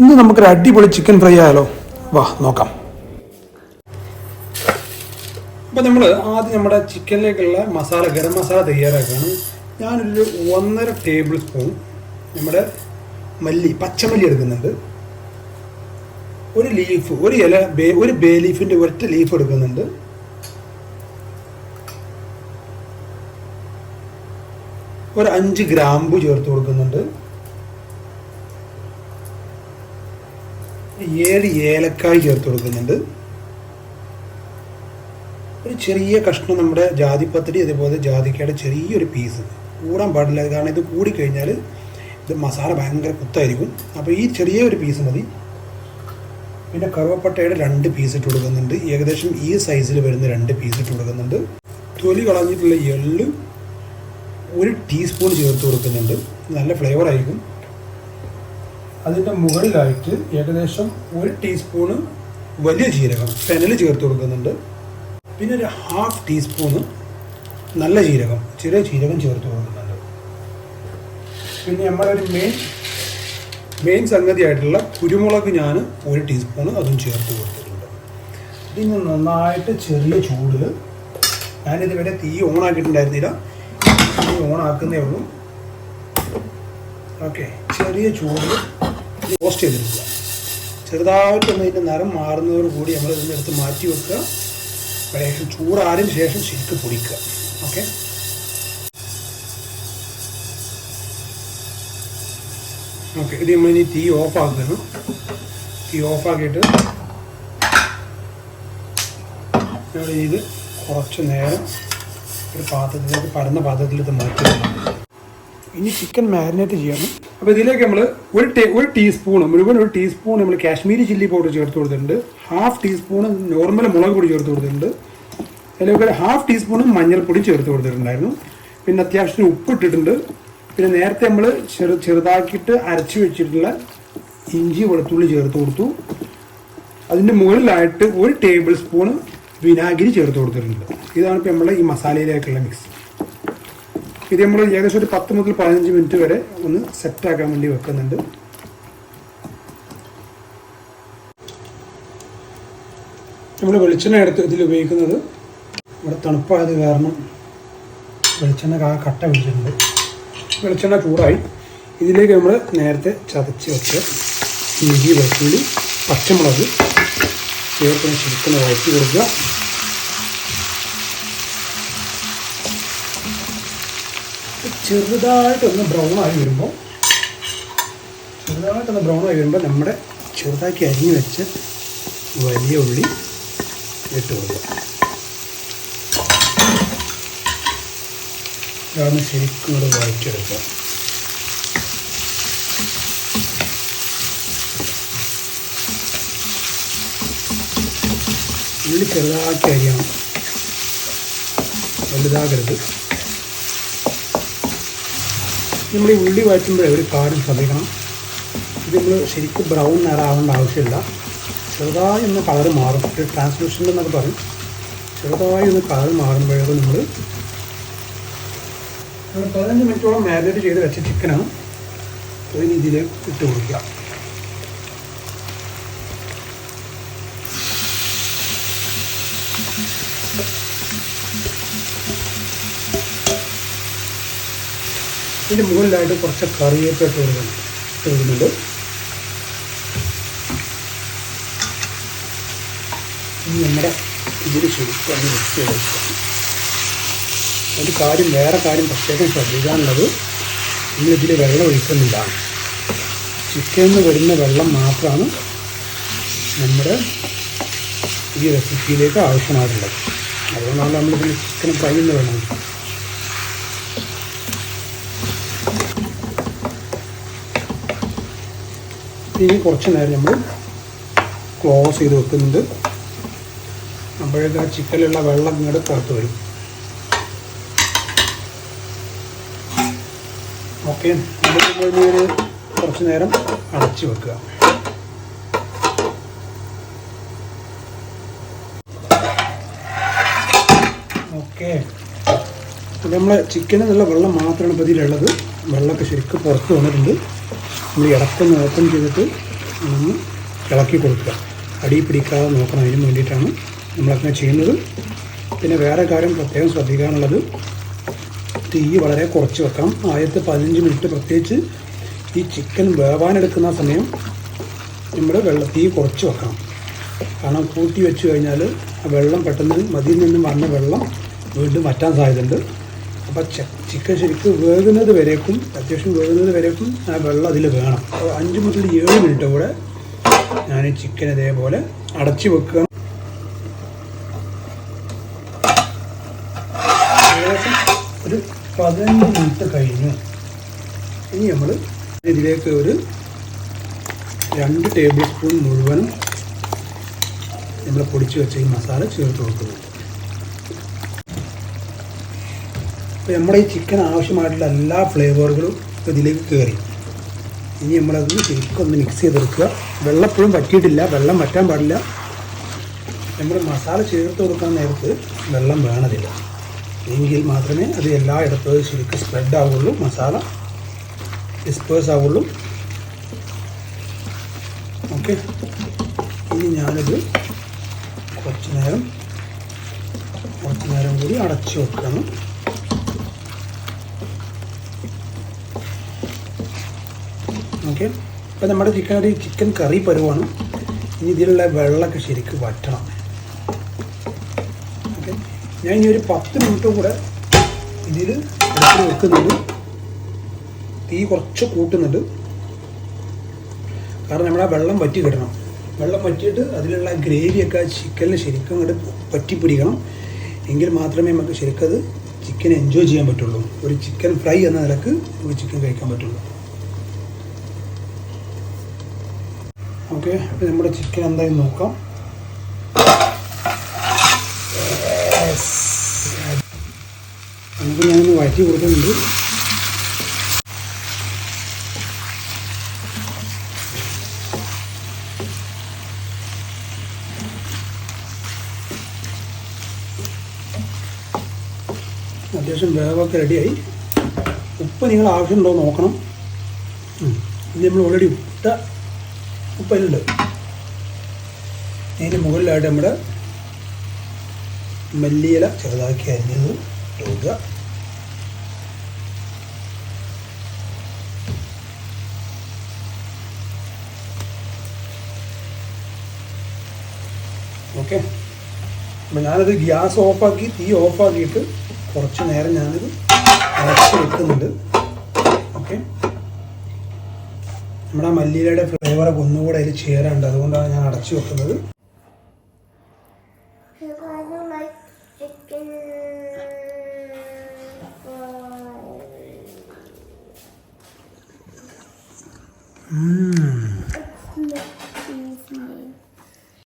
ഇന്ന് നമുക്കൊരു അടിപൊളി ചിക്കൻ ഫ്രൈ ആയാലോ? വാ നോക്കാം. അപ്പോൾ നമ്മൾ ആദ്യം നമ്മുടെ ചിക്കനിലേക്കുള്ള മസാല ഗരം മസാല തയ്യാറാക്കുകയാണ്. ഞാനൊരു ഒന്നര ടേബിൾ സ്പൂൺ നമ്മുടെ മല്ലി പച്ചമല്ലി എടുക്കുന്നുണ്ട്. ഒരു ലീഫ് ഒരു ഇല ബേ ഒരു ബേ ലീഫിന്റെ ഒറ്റ ലീഫ് എടുക്കുന്നുണ്ട്. ഒരു അഞ്ച് ഗ്രാമ്പു ചേർത്ത് കൊടുക്കുന്നുണ്ട്. ഏഴ് ഏലക്കായ് ചേർത്ത് കൊടുക്കുന്നുണ്ട്. ഒരു ചെറിയ കഷ്ണം നമ്മുടെ ജാതിപ്പത്തിരി അതുപോലെ ജാതിക്കയുടെ ചെറിയൊരു പീസ് കൂടാൻ പാടില്ല കാരണം ഇത് കൂടിക്കഴിഞ്ഞാൽ ഇത് മസാല ഭയങ്കര കുത്തായിരിക്കും. അപ്പോൾ ഈ ചെറിയ ഒരു പീസ് മതി. പിന്നെ കറുവപ്പട്ടയുടെ രണ്ട് പീസ് ഇട്ട് കൊടുക്കുന്നുണ്ട്. ഏകദേശം ഈ സൈസിൽ വരുന്ന രണ്ട് പീസ് ഇട്ട് കൊടുക്കുന്നുണ്ട്. തൊലി കളഞ്ഞിട്ടുള്ള എള്ള് ഒരു ടീസ്പൂൺ ചേർത്ത് കൊടുക്കുന്നുണ്ട്. നല്ല ഫ്ലേവർ ആയിരിക്കും. അതിന്റെ മുകളിലായിട്ട് ഏകദേശം ഒരു ടീസ്പൂണ് വലിയ ജീരകം ഫെനൽ ചേർത്ത് കൊടുക്കുന്നുണ്ട്. പിന്നെ ഒരു ഹാഫ് ടീസ്പൂണ് നല്ല ജീരകം ചെറിയ ജീരകം ചേർത്ത് കൊടുക്കുന്നുണ്ട്. പിന്നെ നമ്മളൊരു മെയിൻ മെയിൻ സംഗതിയായിട്ടുള്ള കുരുമുളക് ഞാൻ ഒരു ടീസ്പൂണ് അതും ചേർത്ത് കൊടുത്തിട്ടുണ്ട്. ഇതിന് നന്നായിട്ട് ചെറിയ ചൂടിൽ ഞാനിതുവരെ തീ ഓൺ ആക്കിയിട്ടുണ്ടായിരുന്നില്ല. തീ ഓൺ ആക്കുന്നേ ഉള്ളൂ. ഓക്കെ ചെറിയ ചൂടിൽ റോസ്റ്റ് ചെയ്തെടുക്കുക ചെറുതായിട്ടൊന്ന് ഇതിന്റെ നിറം മാറുന്നതോടു കൂടി നമ്മൾ ഇതിന്റെ അടുത്ത് മാറ്റി വെക്കുക. ശേഷം ചൂടാറിന് ശേഷം ശരിക്ക് പൊടിക്കുക. ഓക്കെ? ഓക്കെ ഇത് നമ്മളിനി തീ ഓഫ് ആക്കുന്നു തീ ഓഫ് ആക്കിയിട്ട് നമ്മൾ ഇത് കുറച്ച് നേരം ഒരു പാത്രത്തിലേക്ക് പരന്ന പാത്രത്തിലേക്ക് മാറ്റി വെക്കണം. ഇനി ചിക്കൻ മാരിനേറ്റ് ചെയ്യണം. അപ്പോൾ ഇതിലേക്ക് നമ്മൾ ഒരു ഒരു ടീസ്പൂൺ മുഴുവൻ ഒരു ടീസ്പൂൺ നമ്മൾ കാശ്മീരി ചില്ലി പൗഡർ ചേർത്ത് കൊടുത്തിട്ടുണ്ട്. ഹാഫ് ടീസ്പൂൺ നോർമൽ മുളക് പൊടി ചേർത്ത് കൊടുത്തിട്ടുണ്ട്. അതിലേക്ക് ഹാഫ് ടീസ്പൂൺ മഞ്ഞൾപ്പൊടി ചേർത്ത് കൊടുത്തിട്ടുണ്ടായിരുന്നു. പിന്നെ അത്യാവശ്യത്തിന് ഉപ്പ് ഇട്ടിട്ടുണ്ട്. പിന്നെ നേരത്തെ നമ്മൾ ചെറു ചെറുതാക്കിയിട്ട് അരച്ച് വെച്ചിട്ടുള്ള ഇഞ്ചി വെളുത്തുള്ളി ചേർത്ത് കൊടുത്തു. അതിന്റെ മുകളിലായിട്ട് ഒരു ടേബിൾ സ്പൂൺ വിനാഗിരി ചേർത്ത് കൊടുത്തിട്ടുണ്ട്. ഇതാണ് ഇപ്പോൾ നമ്മൾ ഈ മസാലയിലേക്കുള്ള മിക്സ് ഇത് നമ്മൾ ഏകദേശം ഒരു പത്ത് മുതൽ പതിനഞ്ച് മിനിറ്റ് വരെ ഒന്ന് സെറ്റാക്കാൻ വേണ്ടി വെക്കുന്നുണ്ട്. നമ്മൾ വെളിച്ചെണ്ണ എടുത്ത് ഇതിൽ ഉപയോഗിക്കുന്നത് ഇവിടെ തണുപ്പായത് കാരണം വെളിച്ചെണ്ണ കട്ട പിടിച്ചിട്ടുണ്ട്. വെളിച്ചെണ്ണ ചൂടായി. ഇതിലേക്ക് നമ്മൾ നേരത്തെ ചതച്ച് വെച്ച ഇഞ്ചി വെളുത്തുള്ളി പച്ചമുളക് ചേർത്ത് ശരിക്കും വഴറ്റി കൊടുക്കുക. ചെറുതായിട്ടൊന്ന് ബ്രൗൺ ആയി വരുമ്പോൾ ചെറുതായിട്ടൊന്ന് ബ്രൗൺ ആയി വരുമ്പോൾ നമ്മുടെ ചെറുതാക്കി അരിഞ്ഞു വെച്ച് വലിയ ഉള്ളി ഇട്ട് കൊടുക്കുക. ഇതാണ് ശരിക്കും അത് വഴറ്റിയെടുക്കുക. ഉള്ളി ചെറുതാക്കി അരിയണം. വലുതാകരുത്. നമ്മൾ ഈ ഉള്ളി വഴറ്റുമ്പോഴേ ഒരു കാര്യം ശ്രദ്ധിക്കണം. ഇത് നമ്മൾ ശരിക്കും ബ്രൗൺ നിറാവേണ്ട ആവശ്യമില്ല. ചെറുതായി ഒന്ന് കളർ മാറും. ഒരു ട്രാൻസ്ലൂഷൻ എന്നൊക്കെ പറയും. ചെറുതായി ഒന്ന് കളർ മാറുമ്പോഴേക്കും നമ്മൾ പതിനഞ്ച് മിനിറ്റോളം മാരിനേറ്റ് ചെയ്ത് വെച്ച ചിക്കനാണ് അതിന് ഇതിലേക്ക് ഇട്ട് കൊടുക്കുക. ഇതിന്റെ മുകളിലായിട്ട് കുറച്ച് കറിവേപ്പ് ഇട്ട് കൊടുക്കണം. കൊടുക്കുന്നുണ്ട് നമ്മുടെ ഇതിൽ ശരിക്കും ഒരു കാര്യം വേറെ കാര്യം പ്രത്യേകം ശ്രദ്ധിക്കാനുള്ളത് നമ്മളിതിൽ വെള്ളം ഒഴിക്കുന്നില്ല. ചിക്കനിൽ നിന്ന് വരുന്ന വെള്ളം മാത്രമാണ് നമ്മുടെ ഈ റെസിപ്പിയിലേക്ക് ആവശ്യമായിട്ടുള്ളത്. അതുകൊണ്ടാണ് നമ്മളിതിൽ ചിക്കൻ ഫ്രൈ എന്ന് വേണം ഇനി കുറച്ച് നേരം നമ്മൾ ക്ലോസ് ചെയ്ത് വെക്കുന്നുണ്ട്. അപ്പോഴേക്ക് ആ ചിക്കനിലുള്ള വെള്ളം ഇങ്ങോട്ട് പുറത്ത് വരും. ഓക്കെ കുറച്ച് നേരം അടച്ചു വെക്കുക. ഓക്കെ നമ്മൾ ചിക്കനെന്നുള്ള നിന്നുള്ള വെള്ളം മാത്രമാണ് ഇപ്പോൾ ഇതിലുള്ളത്. വെള്ളമൊക്കെ ശരിക്കും പുറത്ത് വന്നിട്ടുണ്ട്. നമ്മൾ ഇടക്കൊന്ന് ഓപ്പൺ ചെയ്തിട്ട് ഒന്ന് ഇളക്കി കൊടുക്കുക. അടി പിടിക്കാതെ നോക്കണം അതിന് വേണ്ടിയിട്ടാണ് നമ്മളങ്ങനെ ചെയ്യുന്നത്. പിന്നെ വേറെ കാര്യം പ്രത്യേകം ശ്രദ്ധിക്കാനുള്ളത് തീ വളരെ കുറച്ച് വെക്കാം. ആദ്യത്തെ പതിനഞ്ച് മിനിറ്റ് പ്രത്യേകിച്ച് ഈ ചിക്കൻ വേവാനെടുക്കുന്ന സമയം നമ്മൾ വെള്ളം തീ കുറച്ച് വെക്കണം. കാരണം കൂട്ടി വെച്ച് കഴിഞ്ഞാൽ ആ വെള്ളം പെട്ടെന്ന് മതിയിൽ നിന്നും വന്ന വെള്ളം വീണ്ടും വറ്റാൻ സാധ്യതയുണ്ട്. അപ്പോൾ ചിക്കൻ ശരിക്കും വേകുന്നത് വരേക്കും അത്യാവശ്യം വേകുന്നത് വരേക്കും ആ വെള്ളം അതിൽ വേണം. അപ്പോൾ അഞ്ച് മുതൽ ഏഴ് മിനിറ്റ് കൂടെ ഞാൻ ചിക്കൻ ഇതേപോലെ അടച്ച് വെക്കുക ഏകദേശം ഒരു പതിനഞ്ച് മിനിറ്റ് കഴിഞ്ഞു. ഇനി നമ്മൾ ഇതിലേക്ക് ഒരു രണ്ട് ടേബിൾ സ്പൂൺ മുഴുവനും നമ്മൾ പൊടിച്ച് വെച്ച ഈ മസാല ചേർത്ത് കൊടുക്കുന്നുണ്ട് അപ്പോൾ നമ്മുടെ ഈ ചിക്കൻ ആവശ്യമായിട്ടുള്ള എല്ലാ ഫ്ലേവറുകളും ഇതിലേക്ക് കയറി ഇനി നമ്മളത് ശരിക്കും ഒന്ന് മിക്സ് ചെയ്തെടുക്കുക. വെള്ളം എപ്പോഴും പറ്റിയിട്ടില്ല വെള്ളം വറ്റാൻ പാടില്ല. നമ്മൾ മസാല ചേർത്ത് കൊടുക്കാൻ നേരത്ത് വെള്ളം വേണതില്ല. എങ്കിൽ മാത്രമേ അത് എല്ലായിടത്തും ശരിക്കും സ്പ്രെഡ് ആവുള്ളൂ മസാല ഡിസ്പേഴ്സ് ആവുള്ളൂ. ഓക്കെ ഇനി ഞാനിത് കുറച്ച് നേരം കുറച്ച് നേരം കൂടി അടച്ചു വെക്കണം. ഓക്കെ. അപ്പോൾ നമ്മുടെ ചിക്കൻ ഒരു ചിക്കൻ കറി പരുവാണ്. ഇനി ഇതിലുള്ള വെള്ളമൊക്കെ ശരിക്കും വറ്റണം. ഓക്കെ. ഞാൻ ഇനി ഒരു പത്ത് മിനിറ്റും കൂടെ ഇതിൽ എടുത്ത് വെക്കുന്നുണ്ട്. തീ കുറച്ച് കൂട്ടുന്നുണ്ട്. കാരണം നമ്മൾ ആ വെള്ളം വറ്റി കിടണം വെള്ളം വറ്റിയിട്ട് അതിലുള്ള ഗ്രേവിയൊക്കെ ചിക്കനിൽ ശരിക്കും അങ്ങോട്ട് പറ്റിപ്പിടിക്കണം എങ്കിൽ മാത്രമേ നമുക്ക് ശരിക്കും അത് ചിക്കൻ എൻജോയ് ചെയ്യാൻ പറ്റുള്ളൂ. ഒരു ചിക്കൻ ഫ്രൈ എന്ന നിലയ്ക്ക് നമുക്ക് ചിക്കൻ കഴിക്കാൻ പറ്റുള്ളൂ. ഓക്കെ നമ്മുടെ ചിക്കൻ എന്തായി നോക്കാം. നമുക്ക് ഞാനൊന്ന് വഴറ്റി കൊടുക്കുന്നുണ്ട് അത്യാവശ്യം വേവൊക്കെ റെഡിയായി ഉപ്പ് നിങ്ങൾ ആവശ്യമുണ്ടോ നോക്കണം. ഇത് നമ്മൾ ഓൾറെഡി ഇട്ട ഉപ്പലുണ്ട് ഇതിന് മുകളിലായിട്ട് നമ്മുടെ മല്ലിയില ചെറുതാക്കി അരിഞ്ഞത് ഇടുക ഓക്കെ. അപ്പം ഞാനത് ഗ്യാസ് ഓഫാക്കി തീ ഓഫാക്കിയിട്ട് കുറച്ച് നേരം ഞാനിത് അരച്ച് വെക്കുന്നുണ്ട്. ഓക്കെ. നമ്മുടെ മല്ലിയിലയുടെ ഫ്ലേവറൊക്കെ ഒന്നുകൂടെ അതിൽ ചേരാണ്ട് അതുകൊണ്ടാണ് ഞാൻ അടച്ചു വെക്കുന്നത്.